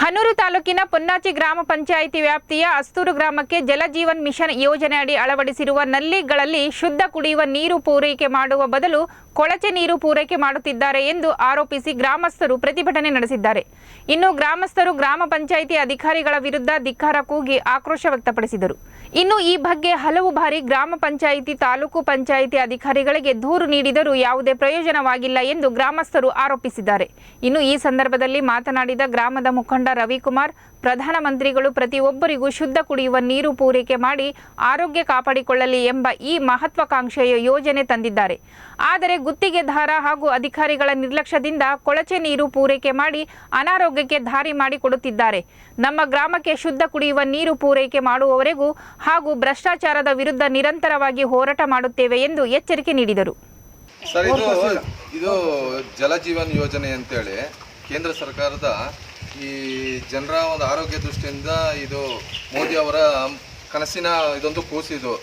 ಹನೂರು ತಾಲೂಕಿನ ಪೊನ್ನಾಚಿ ಗ್ರಾಮ ಪಂಚಾಯಿತಿ ವ್ಯಾಪ್ತಿಯ ಅಸ್ತೂರು ಗ್ರಾಮಕ್ಕೆ ಜಲಜೀವನ್ ಮಿಷನ್ ಯೋಜನೆ ಅಡಿ ಅಳವಡಿಸಿರುವ ನಲ್ಲಿಗಳಲ್ಲಿ ಶುದ್ಧ ಕುಡಿಯುವ ನೀರು ಪೂರೈಕೆ ಮಾಡುವ ಬದಲು ಕೊಳಚೆ ನೀರು ಪೂರೈಕೆ ಮಾಡುತ್ತಿದ್ದಾರೆ ಎಂದು ಆರೋಪಿಸಿ ಗ್ರಾಮಸ್ಥರು ಪ್ರತಿಭಟನೆ ನಡೆಸಿದ್ದಾರೆ. ಇನ್ನು ಗ್ರಾಮಸ್ಥರು ಗ್ರಾಮ ಪಂಚಾಯಿತಿ ಅಧಿಕಾರಿಗಳ ವಿರುದ್ಧ ಧಿಕ್ಕಾರ ಕೂಗಿ ಆಕ್ರೋಶ ವ್ಯಕ್ತಪಡಿಸಿದರು. ಇನ್ನು ಈ ಬಗ್ಗೆ ಹಲವು ಬಾರಿ ಗ್ರಾಮ ಪಂಚಾಯಿತಿ, ತಾಲೂಕು ಪಂಚಾಯಿತಿ ಅಧಿಕಾರಿಗಳಿಗೆ ದೂರು ನೀಡಿದರೂ ಯಾವುದೇ ಪ್ರಯೋಜನವಾಗಿಲ್ಲ ಎಂದು ಗ್ರಾಮಸ್ಥರು ಆರೋಪಿಸಿದ್ದಾರೆ. ಇನ್ನು ಈ ಸಂದರ್ಭದಲ್ಲಿ ಮಾತನಾಡಿದ ಗ್ರಾಮದ ಮುಖಂಡ ರವಿಕುಮಾರ್ ಪ್ರಧಾನಮಂತ್ರಿಗಳು ಪ್ರತಿಯೊಬ್ಬರಿಗೂ ಶುದ್ಧ ಕುಡಿಯುವ ನೀರು ಪೂರೈಕೆ ಮಾಡಿ ಆರೋಗ್ಯ ಕಾಪಾಡಿಕೊಳ್ಳಲಿ ಎಂಬ ಈ ಮಹತ್ವಾಕಾಂಕ್ಷೆಯ ಯೋಜನೆ ತಂದಿದ್ದಾರೆ. ಆದರೆ ಗುತ್ತಿಗೆದಾರ ಹಾಗೂ ಅಧಿಕಾರಿಗಳ ನಿರ್ಲಕ್ಷ್ಯದಿಂದ ಕೊಳಚೆ ನೀರು ಪೂರೈಕೆ ಮಾಡಿ ಅನಾರೋಗ್ಯಕ್ಕೆ ದಾರಿ ಮಾಡಿಕೊಡುತ್ತಿದ್ದಾರೆ. ನಮ್ಮ ಗ್ರಾಮಕ್ಕೆ ಶುದ್ಧ ಕುಡಿಯುವ ನೀರು ಪೂರೈಕೆ ಮಾಡುವವರೆಗೂ ಹಾಗೂ ಭ್ರಷ್ಟಾಚಾರದ ವಿರುದ್ಧ ನಿರಂತರವಾಗಿ ಹೋರಾಟ ಮಾಡುತ್ತೇವೆ ಎಂದು ಎಚ್ಚರಿಕೆ ನೀಡಿದರು. ಸರ್, ಇದು ಇದು ಜಲಜೀವನ್ ಯೋಜನೆ ಅಂತೇಳಿ ಕೇಂದ್ರ ಸರ್ಕಾರದ ಈ ಜನರ ಒಂದು ಆರೋಗ್ಯ ದೃಷ್ಟಿಯಿಂದ ಇದು ಮೋದಿ ಅವರ ಕನಸಿನ ಇದೊಂದು ಕೂಸಿದು.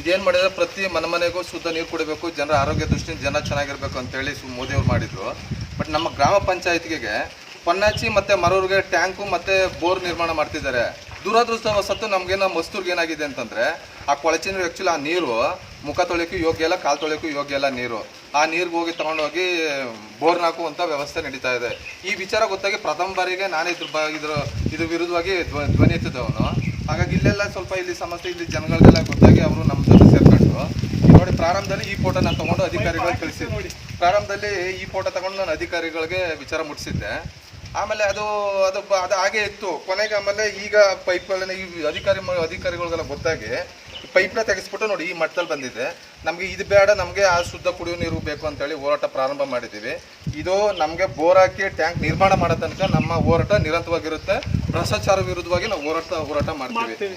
ಇದೇನು ಮಾಡಿದ್ರೆ ಪ್ರತಿ ಮನೆ ಮನೆಗೂ ಶುದ್ಧ ನೀರು ಕುಡಿಬೇಕು, ಜನರ ಆರೋಗ್ಯ ದೃಷ್ಟಿಯಿಂದ ಜನ ಚೆನ್ನಾಗಿರ್ಬೇಕು ಅಂತೇಳಿ ಸು ಮೋದಿ ಅವರು ಮಾಡಿದ್ರು. ಬಟ್ ನಮ್ಮ ಗ್ರಾಮ ಪಂಚಾಯತ್ಗೆ ಪೊನ್ನಾಚಿ ಮತ್ತು ಮರೂರಿಗೆ ಟ್ಯಾಂಕು ಮತ್ತು ಬೋರ್ ನಿರ್ಮಾಣ ಮಾಡ್ತಿದ್ದಾರೆ. ದುರದೃಷ್ಟವಶತ್ತು ನಮಗೇನ ಮಸ್ತೂರ್ಗೆ ಏನಾಗಿದೆ ಅಂತಂದರೆ, ಆ ಕೊಳಚೆ ನೀರು ಆ್ಯಕ್ಚುಲಿ ಆ ನೀರು, ಮುಖ ತೊಳೆಯೋಕ್ಕೂ ಯೋಗ್ಯ ಇಲ್ಲ ಕಾಲು ತೊಳೆಯೋಕ್ಕೂ ಯೋಗ್ಯ ಇಲ್ಲ ನೀರು. ಆ ನೀರಿಗೆ ಹೋಗಿ ತಗೊಂಡೋಗಿ ಬೋರ್ನ ಹಾಕುವಂಥ ವ್ಯವಸ್ಥೆ ನಡೀತಾ ಇದೆ. ಈ ವಿಚಾರ ಗೊತ್ತಾಗಿ ಪ್ರಥಮ ಬಾರಿಗೆ ನಾನೇ ಇದ್ರ ಬ, ಇದ್ರ ಇದ್ರ ವಿರುದ್ಧವಾಗಿ ಧ್ವನಿ ಧ್ವನಿ ಎತ್ತಿದ್ದವನು. ಹಾಗಾಗಿ ಇಲ್ಲೆಲ್ಲ ಸ್ವಲ್ಪ ಇಲ್ಲಿ ಸಮಸ್ಯೆ ಇಲ್ಲಿ ಜನಗಳಿಗೆಲ್ಲ ಗೊತ್ತಾಗಿ ಅವರು ನಮ್ಮ ಜೊತೆ ಸೇರ್ಕೊಂಡು ನೋಡಿ, ಪ್ರಾರಂಭದಲ್ಲಿ ಈ ಫೋಟೋ ನಾನು ತಗೊಂಡು ಅಧಿಕಾರಿಗಳಿಗೆ ಕಳಿಸಿದ್ದೆ ಪ್ರಾರಂಭದಲ್ಲಿ ಈ ಫೋಟೋ ತಗೊಂಡು ನಾನು ಅಧಿಕಾರಿಗಳಿಗೆ ವಿಚಾರ ಮುಟ್ಟಿಸಿದ್ದೆ ಆಮೇಲೆ ಅದು ಅದು ಅದು ಹಾಗೆ ಇತ್ತು. ಕೊನೆಗೆ ಆಮೇಲೆ ಈಗ ಪೈಪ್ ಈ ಅಧಿಕಾರಿ ಅಧಿಕಾರಿಗಳಿಗೆಲ್ಲ ಗೊತ್ತಾಗಿ ಪೈಪ್ನ ತೆಗೆಸ್ಬಿಟ್ಟು ನೋಡಿ ಈ ಮಟ್ಟದಲ್ಲಿ ಬಂದಿದೆ. ನಮಗೆ ಇದು ಬೇಡ, ನಮಗೆ ಆ ಶುದ್ಧ ಕುಡಿಯೋ ನೀರು ಬೇಕು ಅಂತೇಳಿ ಹೋರಾಟ ಪ್ರಾರಂಭ ಮಾಡಿದ್ದೀವಿ. ಇದು ನಮಗೆ ಬೋರ್ ಹಾಕಿ ಟ್ಯಾಂಕ್ ನಿರ್ಮಾಣ ಮಾಡೋ ತನಕ ನಮ್ಮ ಹೋರಾಟ ನಿರಂತರವಾಗಿರುತ್ತೆ. ಭ್ರಷ್ಟಾಚಾರ ವಿರುದ್ಧವಾಗಿ ನಾವು ಹೋರಾಟ ಹೋರಾಟ ಮಾಡ್ತೀವಿ.